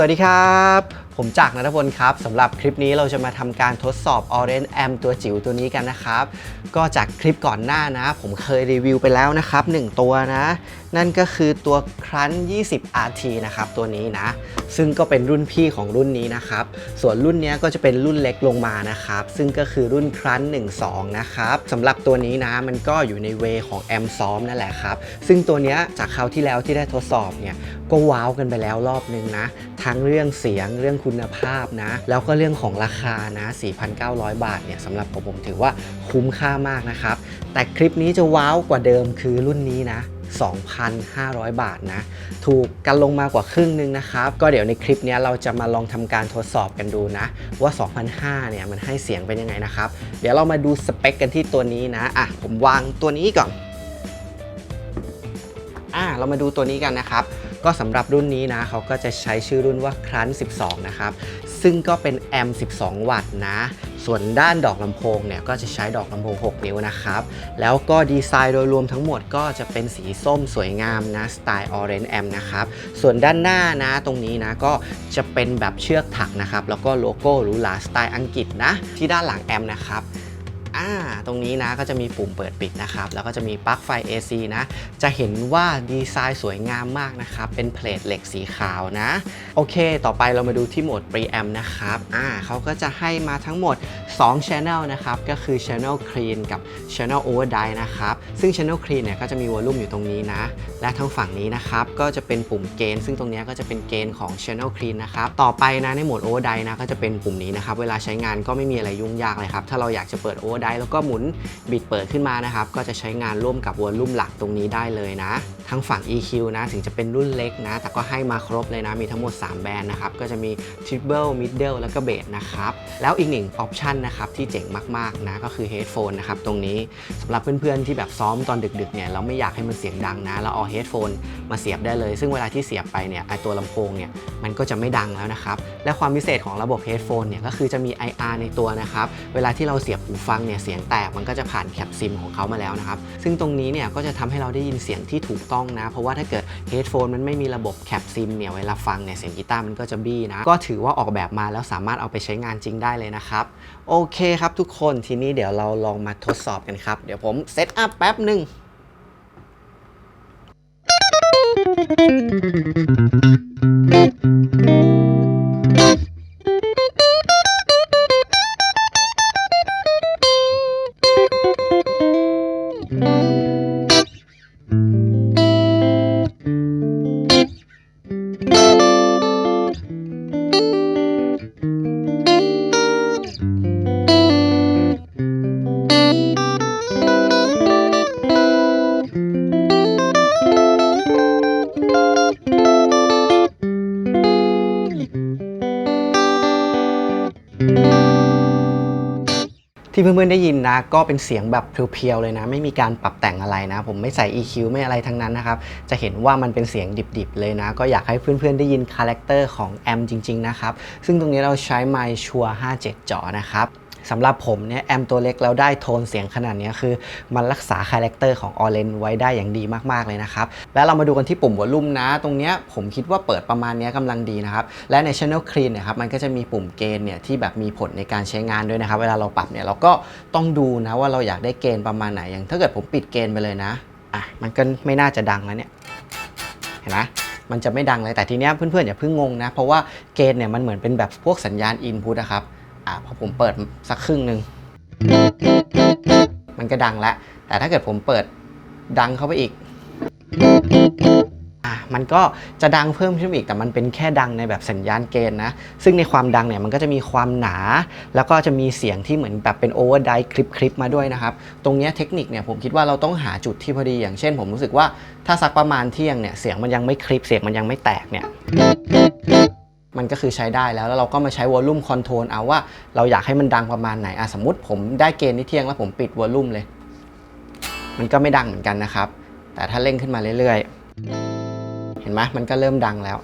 สวัสดีครับ ผมจักรนัทพลครับสำหรับคลิปนี้เราจะมาทำการทดสอบ Orange M ตัวจิ๋วตัวนี้กันนะครับ ก็จากคลิปก่อนหน้านะ ผมเคยรีวิวไปแล้วนะครับ 1 ตัวนะนั่นก็คือตัวครัน20 RT นะครับตัวนี้นะ ซึ่งก็เป็นรุ่นพี่ของรุ่นนี้นะครับ ส่วนรุ่นนี้ก็จะเป็นรุ่นเล็กลงมานะครับ ซึ่งก็คือรุ่นครัน12 นะครับสำหรับตัวนี้นะมันก็อยู่ในเวของแอมซ้อมนั่นแหละครับ ซึ่งตัวนี้จากคราวที่แล้วที่ได้ทดสอบเนี่ยก็ว้าวกันไปแล้วรอบนึงนะ ทั้งเรื่องเสียงเรื่องคุณภาพนะ แล้วก็เรื่องของราคานะ 4,900 บาทเนี่ยสำหรับผมผมถือว่าคุ้มค่ามากนะครับ แต่คลิปนี้จะว้าวกว่าเดิมคือรุ่นนี้นะ 2,500 บาทนะ ถูกกันลงมากว่าครึ่งนึงนะครับ ก็เดี๋ยวในคลิปนี้เราจะมาลองทำการทดสอบกันดูนะ ว่า 2,500เนี่ยมันให้เสียงเป็นยังไงนะครับ เดี๋ยวเรามาดูสเปคกันที่ตัวนี้นะ อะ ผมวางตัวนี้ก่อน อ่าเรามาดูตัวนี้กันนะครับก็สำหรับรุ่นนี้นะเขาก็จะใช้ชื่อรุ่นว่าครัน12 นะครับ ซึ่งก็เป็นแอมป์12 วัตต์นะ ส่วนด้านดอกลำโพงเนี่ยก็จะใช้ดอกลำโพง 6 นิ้วนะครับ แล้วก็ดีไซน์โดยรวมทั้งหมดก็จะเป็นสีส้มสวยงามนะ สไตล์ Orange Amp นะครับ ส่วนด้านหน้านะตรงนี้นะก็จะเป็นแบบเชือกถักนะครับ แล้วก็โลโก้หรูหราสไตล์อังกฤษนะ ที่ด้านหลังแอมป์นะครับ ตรงนี้นะก็จะมีปุ่มเปิดปิดนะครับ แล้วก็จะมีปลั๊กไฟ AC นะ จะเห็นว่าดีไซน์สวยงามมากนะครับ เป็นเพลทเหล็กสีขาวนะ โอเค ต่อไปเรามาดูที่โหมด preamp นะครับอ่าเขาก็จะให้มาทั้งหมด 2 channel นะครับ ก็คือ channel clean กับ channel overdrive นะครับ ซึ่ง channel clean เนี่ยก็จะมีวอลลุ่มอยู่ตรงนี้นะ และทางฝั่งนี้นะครับ ก็จะเป็นปุ่มเกณฑ์ซึ่งตรงนี้ก็จะเป็นเกณฑ์ของ channel clean นะครับ ต่อไปนะในโหมด overdrive นะก็จะเป็นปุ่มนี้นะครับ เวลาใช้งานก็ไม่มีอะไรยุ่งยากเลยครับ ถ้าเราอยากจะเปิด overdrive แล้วก็หมุนบิดเปิดขึ้นมานะครับ ก็จะใช้งานร่วมกับวอลลุ่มหลักตรงนี้ได้เลยนะ ทางฝั่ง EQ นะถึงจะเป็นรุ่นเล็กนะ แต่ก็ให้มาครบเลยนะ มีทั้งหมด 3 แบรนด์นะครับ ก็จะมี Treble Middle แล้วก็ Bass นะครับ แล้วอีกหนึ่งออปชันนะครับที่เจ๋งมากๆนะก็คือ Headphone นะครับตรงนี้สำหรับเพื่อนๆที่แบบซ้อมตอนดึกๆเนี่ยเราไม่อยากให้มันเสียงดังนะเราเอา Headphone มาเสียบได้เลย ซึ่งเวลาที่เสียบไปเนี่ยไอตัวลำโพงเนี่ยมันก็จะไม่ดังแล้วนะครับและความพิเศษของระบบ Headphone เนี่ยก็คือจะมี IR ในตัวนะครับเวลาที่เราเสียบหูฟังเนี่ยเสียงแตกมันก็จะผ่านแคปซิมของเขามาแล้วนะครับซึ่งตรงนี้เนี่ยก็จะทำให้เราได้ยินเสียงที่ถูกต้องนะ เพราะว่าถ้าเกิดเฮดโฟนมันไม่มีระบบแคปซิมเนี่ยเวลาฟังเนี่ยเสียงกีตาร์มันก็จะบี้นะ ก็ถือว่าออกแบบมาแล้วสามารถเอาไปใช้งานจริงได้เลยนะครับ โอเคครับทุกคนทีนี้เดี๋ยวเราลองมาทดสอบกันครับ เดี๋ยวผมเซตอัพแป๊บหนึ่ง ที่เพื่อนๆได้ยินนะ ก็เป็นเสียงแบบเพียวๆเลยนะ ไม่มีการปรับแต่งอะไรนะ ผมไม่ใส่ EQ ไม่อะไรทั้งนั้นนะครับ จะเห็นว่ามันเป็นเสียงดิบๆเลยนะ ก็อยากให้เพื่อนๆได้ยินคาแรคเตอร์ของแอมจริงๆนะครับ ซึ่งตรงนี้เราใช้ไมค์ชัว57จอนะครับ สำหรับผมเนี่ยแอมตัวเล็กแล้วได้โทนเสียงขนาดนี้คือ มันรักษาคาแรคเตอร์ของออเรนไว้ได้อย่างดีมากๆเลยนะครับ แล้วเรามาดูกันที่ปุ่มวอลลุ่มนะ ตรงเนี้ยผมคิดว่าเปิดประมาณนี้กำลังดีนะครับ และใน Channel Clean เนี่ยครับมันก็จะมีปุ่มเกณฑ์เนี่ยที่แบบมีผลในการใช้งานด้วยนะครับ เวลาเราปรับเนี่ยเราก็ต้องดูนะว่าเราอยากได้เกณฑ์ประมาณไหนอย่างถ้าเกิดผมปิดเกณฑ์ไปเลยนะอะมันก็ไม่น่าจะดังแล้วเนี่ยเห็นไหมมันจะไม่ดังเลยแต่ทีเนี้ยเพื่อนๆอย่าเพิ่งงงนะ เพราะว่าเกณฑ์เนี่ยมันเหมือนเป็นแบบพวกสัญญาณ input นะครับ อะพอผมเปิดสักครึ่งหนึ่งมันก็ดังแล้ว แต่ถ้าเกิดผมเปิดดังเข้าไปอีกอะมันก็จะดังเพิ่มขึ้นอีกแต่มันเป็นแค่ดังในแบบสัญญาณเกณฑ์นะ ซึ่งในความดังเนี่ยมันก็จะมีความหนา แล้วก็จะมีเสียงที่เหมือนแบบเป็นโอเวอร์ไดคลิปคลิปมาด้วยนะครับ ตรงนี้เทคนิคเนี่ยผมคิดว่าเราต้องหาจุดที่พอดี อย่างเช่นผมรู้สึกว่าถ้าสักประมาณเที่ยงเนี่ยเสียงมันยังไม่คลิปเสียงมันยังไม่แตกเนี่ย มันก็คือใช้ได้แล้ว แล้วเราก็มาใช้วอลลุ่มคอนโทรลเอาว่าเราอยากให้มันดังประมาณไหนอะสมมติผมได้เกณฑ์ที่เที่ยงแล้วผมปิดวอลลุ่มเลย มันก็ไม่ดังเหมือนกันนะครับ แต่ถ้าเร่งขึ้นมาเรื่อยๆ เห็นไหมมันก็เริ่มดังแล้ว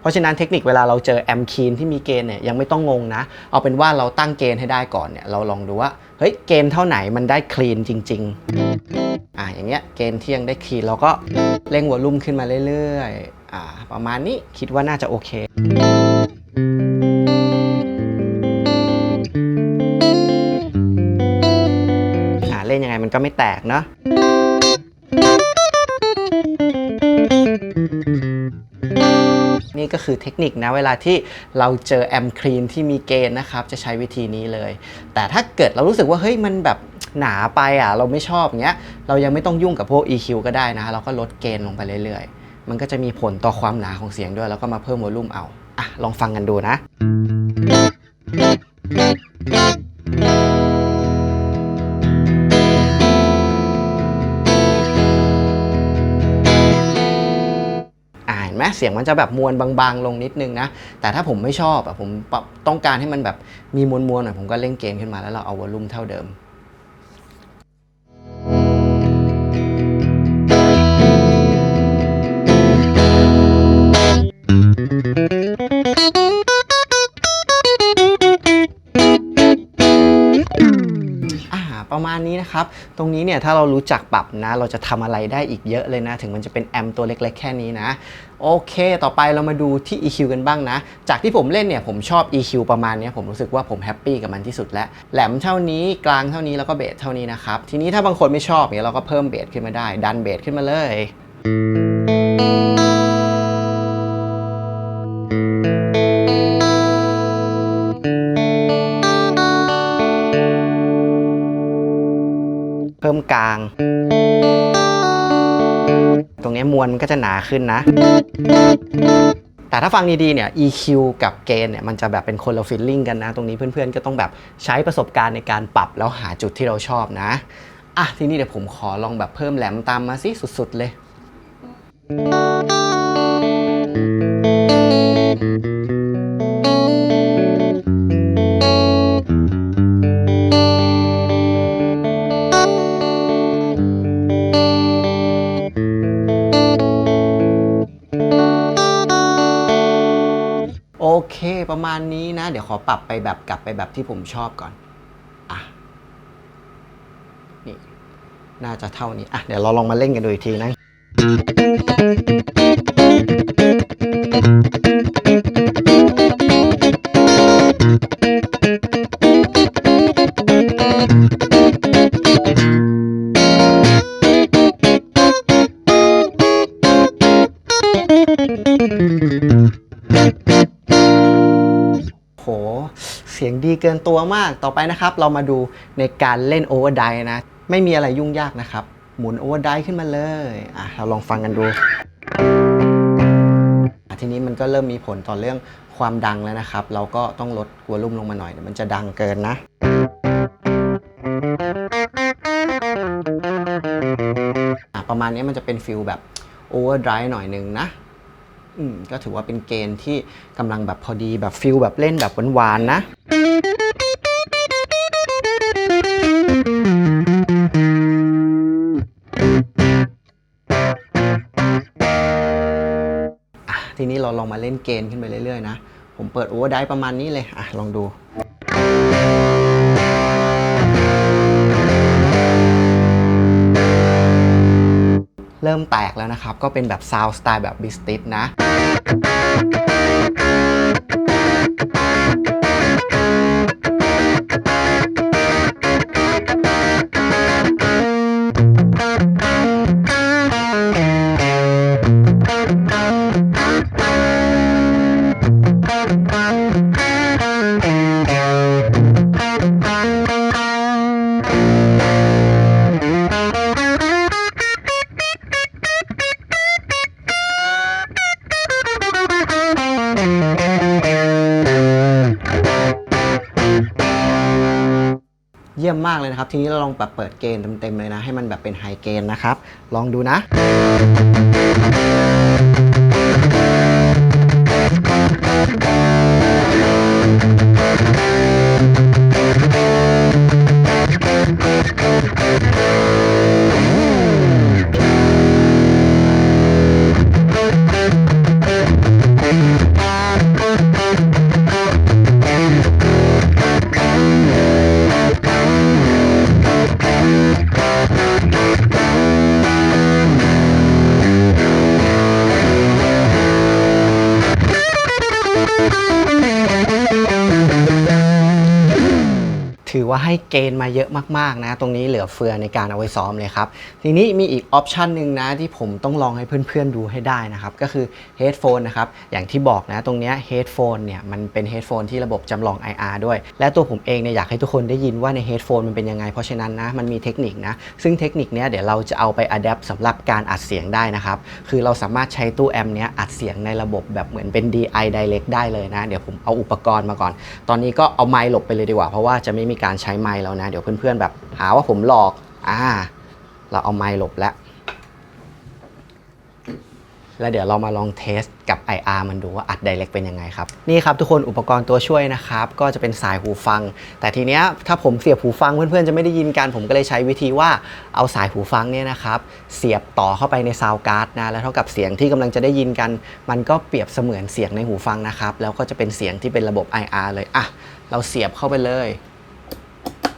เพราะฉะนั้นเทคนิคเวลาเราเจอแอมคีนที่มีเกณฑ์เนี่ยยังไม่ต้องงงนะ เอาเป็นว่าเราตั้งเกณฑ์ให้ได้ก่อนเนี่ยเราลองดูว่าเฮ้ยเกณฑ์เท่าไหนมันได้คลีนจริง ๆ อ่าอย่างเงี้ยเกณฑ์เที่ยงได้คีย์เราก็เร่งวอลลุ่มขึ้นมาเรื่อยๆอ่าประมาณนี้คิดว่าน่าจะโอเคเล่นยังไงมันก็ไม่แตกเนาะนี่ก็คือเทคนิคนะเวลาที่เราเจอแอมคลีนที่มีเกณฑ์นะครับ จะใช้วิธีนี้เลย แต่ถ้าเกิดเรารู้สึกว่าเฮ้ยมันแบบ หนาไปอะเราไม่ชอบเงี้ยเรายังไม่ต้องยุ่งกับพวก EQ ก็ได้นะเราก็ลดเกณฑ์ลงไปเรื่อยๆ มันก็จะมีผลต่อความหนาของเสียงด้วย แล้วก็มาเพิ่มวอลลุ่มเอาอะลองฟังกันดูนะอ่าเห็นไหมเสียงมันจะแบบมวลบางๆ ลงนิดนึงนะ แต่ถ้าผมไม่ชอบอะผมต้องการให้มันแบบมีมวลๆหน่อยผมก็เร่งเกณฑ์ขึ้นมาแล้วเราเอาวอลลุ่มเท่าเดิม นี้นะครับ ตรงนี้เนี่ยถ้าเรารู้จักปรับนะ เราจะทำอะไรได้อีกเยอะเลยนะ ถึงมันจะเป็นแอมตัวเล็กๆ แค่นี้นะ โอเค ต่อไปเรามาดูที่ EQ กันบ้างนะ จากที่ผมเล่นเนี่ยผมชอบ EQ ประมาณนี้ผมรู้สึกว่าผมแฮปปี้กับมันที่สุดแล้ว แหลมเท่านี้กลางเท่านี้แล้วก็เบสเท่านี้นะครับ ทีนี้ถ้าบางคนไม่ชอบเนี่ยเราก็เพิ่มเบสขึ้นมาได้ ดันเบสขึ้นมาเลย ตรงนี้มวลมันก็จะหนาขึ้นนะ แต่ถ้าฟังดีๆเนี่ย EQ กับเกณฑ์เนี่ยมันจะแบบเป็นคนละฟิลลิ่งกันนะ ตรงนี้เพื่อนๆก็ต้องแบบใช้ประสบการณ์ในการปรับแล้วหาจุดที่เราชอบนะ อะ ทีนี้เดี๋ยวผมขอลองแบบเพิ่มแหลมตามมาสิสุดๆเลย ประมาณนี้นะ เดี๋ยวขอปรับไปแบบกลับไปแบบที่ผมชอบก่อนอะนี่น่าจะเท่านี้อะเดี๋ยวเราลองมาเล่นกันดูอีกทีนะโห สียงดีเกินตัวมากต่อไปนะครับ เรามาดูในการเล่นโอเวอร์ไดนะ ไม่มีอะไรยุ่งยากนะครับ หมุนโอเวอร์ไดขึ้นมาเลยอะเราลองฟังกันดูทีนี้มันก็เริ่มมีผลต่อเรื่องความดังแล้วนะครับ เราก็ต้องลดวอลลุ่มลงมาหน่อยเดี๋ยวมันจะดังเกินนะประมาณนี้มันจะเป็นฟิลแบบโอเวอร์ไดหน่อยหนึ่งนะ อืมก็ถือว่าเป็นเกณฑ์ที่กำลังแบบพอดีแบบฟิลแบบเล่นแบบหวานๆนะ อะทีนี้เราลองมาเล่นเกณฑ์ขึ้นไปเรื่อยๆนะ ผมเปิดโอเวอร์ไดประมาณนี้เลย อะ ลองดู เริ่มแตกแล้วนะครับ ก็เป็นแบบซาวสไตล์แบบบิสติสนะ ยมมากเลยนะครับ ทีนี้เราลองแบบเปิดเกณฑ์เต็มๆเลยนะ ให้มันแบบเป็นไฮเกณฑ์นะครับ ลองดูนะ ให้เกณฑ์มาเยอะมากๆนะ ตรงนี้เหลือเฟือในการเอาไว้ซ้อมเลยครับ ทีนี้มีอีกออปชันหนึ่งนะที่ผมต้องลองให้เพื่อนๆดูให้ได้นะครับ ก็คือเฮดโฟนนะครับ อย่างที่บอกนะตรงนี้เฮดโฟนเนี่ยมันเป็นเฮดโฟนที่ระบบจำลอง IR ด้วย และตัวผมเองเนี่ยอยากให้ทุกคนได้ยินว่าในเฮดโฟนมันเป็นยังไง เพราะฉะนั้นนะมันมีเทคนิคนะ ซึ่งเทคนิคเนี้ยเดี๋ยวเราจะเอาไปอัดแอปสำหรับการอัดเสียงได้นะครับ คือเราสามารถใช้ตู้แอมเนี้ยอัดเสียงในระบบแบบเหมือนเป็น DI Direct ได้เลยนะ เดี๋ยวผมเอาอุปกรณ์มาก่อน ตอนนี้ก็เอาไมค์หลบไปเลยดีกว่า เพราะว่าจะไม่มีการใช้ไมค์แล้วนะ เดี๋ยวเพื่อนๆแบบหาว่าผมหลอก อ่า เราเอาไมค์หลบแล้ว แล้วเดี๋ยวเรามาลองเทสกับ IR มันดูว่าอัด Direct เป็นยังไงครับ นี่ครับทุกคนอุปกรณ์ตัวช่วยนะครับ ก็จะเป็นสายหูฟัง แต่ทีเนี้ยถ้าผมเสียบหูฟังเพื่อนๆจะไม่ได้ยินกัน ผมก็เลยใช้วิธีว่าเอาสายหูฟังเนี่ยนะครับ เสียบต่อเข้าไปในซาวการ์ดนะ แล้วเท่ากับเสียงที่กำลังจะได้ยินกัน มันก็เปรียบเสมือนเสียงในหูฟังนะครับ แล้วก็จะเป็นเสียงที่เป็นระบบ IR เลย อะ เราเสียบเข้าไปเลย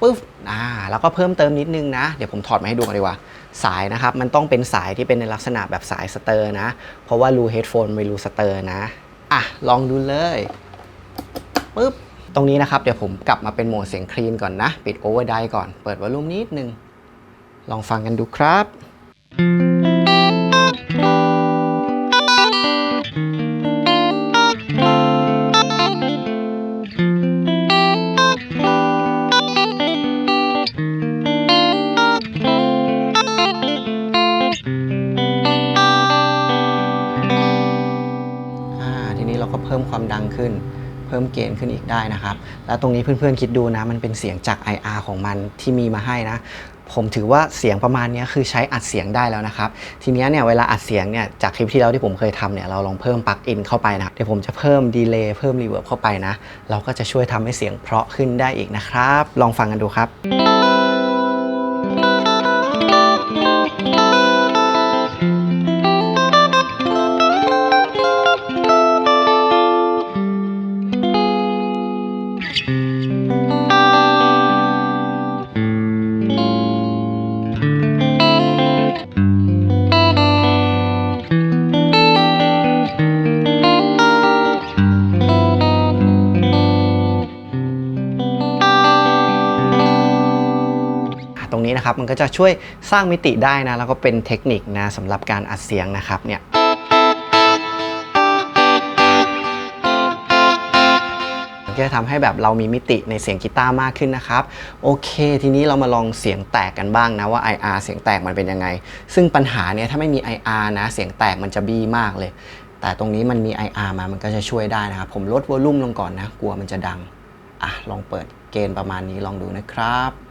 ปุ๊บอ่าแล้วก็เพิ่มเติมนิดนึงนะ เดี๋ยวผมถอดมาให้ดูกันดีกว่า สายนะครับ มันต้องเป็นสายที่เป็นในลักษณะแบบสายสเตอร์นะ เพราะว่ารูเฮดโฟนไม่รูสเตอร์นะ อะ ลองดูเลยปุ๊บตรงนี้นะครับ เดี๋ยวผมกลับมาเป็นโหมดเสียงคลีนก่อนนะ ปิดโอเวอร์ไดก่อน เปิดวอลลุ่มนิดนึง ลองฟังกันดูครับอ่า พิ่มความดังขึ้น เพิ่มเกณฑ์ขึ้นอีกได้นะครับ แล้วตรงนี้เพื่อนๆคิดดูนะ มันเป็นเสียงจาก IR ของมันที่มีมาให้นะ ผมถือว่าเสียงประมาณนี้คือใช้อัดเสียงได้แล้วนะครับ ทีนี้เนี่ยเวลาอัดเสียงเนี่ยจากคลิปที่แล้วที่ผมเคยทำเนี่ยเราลองเพิ่มปลั๊กอินเข้าไปนะเดี๋ยวผมจะเพิ่มดีเลย์เพิ่มรีเวิร์บเข้าไปนะ เราก็จะช่วยทำให้เสียงเพราะขึ้นได้อีกนะครับ ลองฟังกันดูครับ ตรงนี้นะครับ มันก็จะช่วยสร้างมิติได้นะ แล้วก็เป็นเทคนิคนะสำหรับการอัดเสียงนะครับเนี่ยก็จะทำให้แบบเรามีมิติในเสียงกีตาร์มากขึ้นนะครับ โอเค ทีนี้เรามาลองเสียงแตกกันบ้างนะว่า IR เสียงแตกมันเป็นยังไง ซึ่งปัญหาเนี่ยถ้าไม่มี IR นะ เสียงแตกมันจะบี้มากเลย แต่ตรงนี้มันมี IR มามันก็จะช่วยได้นะครับ ผมลดวอลลุ่มลงก่อนนะ กลัวมันจะดัง อะ ลองเปิดเกณฑ์ประมาณนี้ลองดูนะครับ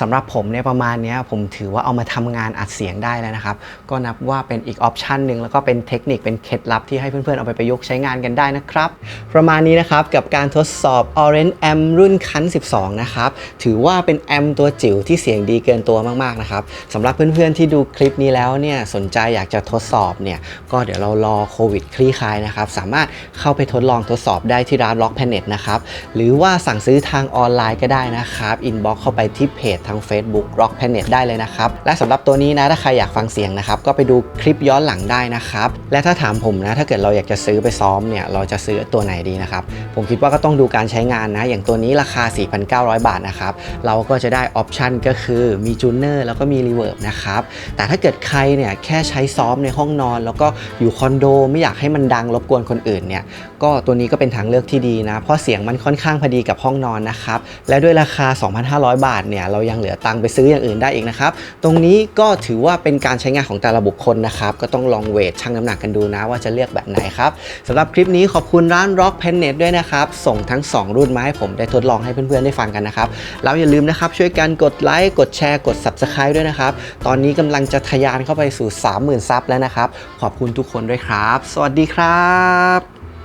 สำหรับผมเนี่ยประมาณนี้ผมถือว่าเอามาทำงานอัดเสียงได้แล้วนะครับ ก็นับว่าเป็นอีกออปชันหนึ่งแล้วก็เป็นเทคนิคเป็นเคล็ดลับที่ให้เพื่อนๆ เอาไปประยุกต์ใช้งานกันได้นะครับ ประมาณนี้นะครับกับการทดสอบ Orange M รุ่นคัน 12 นะครับ ถือว่าเป็นแอมตัวจิ๋วที่เสียงดีเกินตัวมากๆนะครับสำหรับเพื่อนๆ ที่ดูคลิปนี้แล้วเนี่ยสนใจอยากจะทดสอบเนี่ยก็เดี๋ยวเรารอโควิดคลี่คลายนะครับสามารถเข้าไปทดลองทดสอบได้ที่ร้าน Rock Planet นะครับหรือว่าสั่งซื้อทางออนไลน์ก็ได้นะครับอินบ็อกเข้าไปที่เพจทาง Facebook Rock Planet ได้เลยนะครับ และสำหรับตัวนี้นะ ถ้าใครอยากฟังเสียงนะครับ ก็ไปดูคลิปย้อนหลังได้นะครับ และถ้าถามผมนะ ถ้าเกิดเราอยากจะซื้อไปซ้อมเนี่ย เราจะซื้อตัวไหนดีนะครับ ผมคิดว่าก็ต้องดูการใช้งานนะ อย่างตัวนี้ราคา 4,900 บาทนะครับ เราก็จะได้ออปชันก็คือมีจูเนอร์แล้วก็มีรีเวิร์บนะครับ แต่ถ้าเกิดใครเนี่ยแค่ใช้ซ้อมในห้องนอน แล้วก็อยู่คอนโดไม่อยากให้มันดังรบกวนคนอื่นเนี่ย ก็ตัวนี้ก็เป็นทางเลือกที่ดีนะ เพราะเสียงมันค่อนข้างพอดีกับห้องนอนนะครับ และด้วยราคา 2,500 บาทเนี่ยเรายังเหลือตังไปซื้ออย่างอื่นได้อีกนะครับ ตรงนี้ก็ถือว่าเป็นการใช้งานของแต่ละบุคคลนะครับ ก็ต้องลองเวทชั่งน้ำหนักกันดูนะว่าจะเลือกแบบไหนครับสำหรับคลิปนี้ขอบคุณร้าน Rock p e n n e t ด้วยนะครับ ส่งทั้ง 2 รุ่นมาให้ผมได้ทดลองให้เพื่อนๆได้ฟังกันนะครับแล้วอย่าลืมนะครับช่วยกันกดไลค์กดแชร์กด Subscribe ด้วยนะครับตอนนี้กำลังจะทะยานเข้าไปสู่ 30,000ซับแล้วนะครับขอบคุณทุกคนด้วยครับ สวัสดีครับ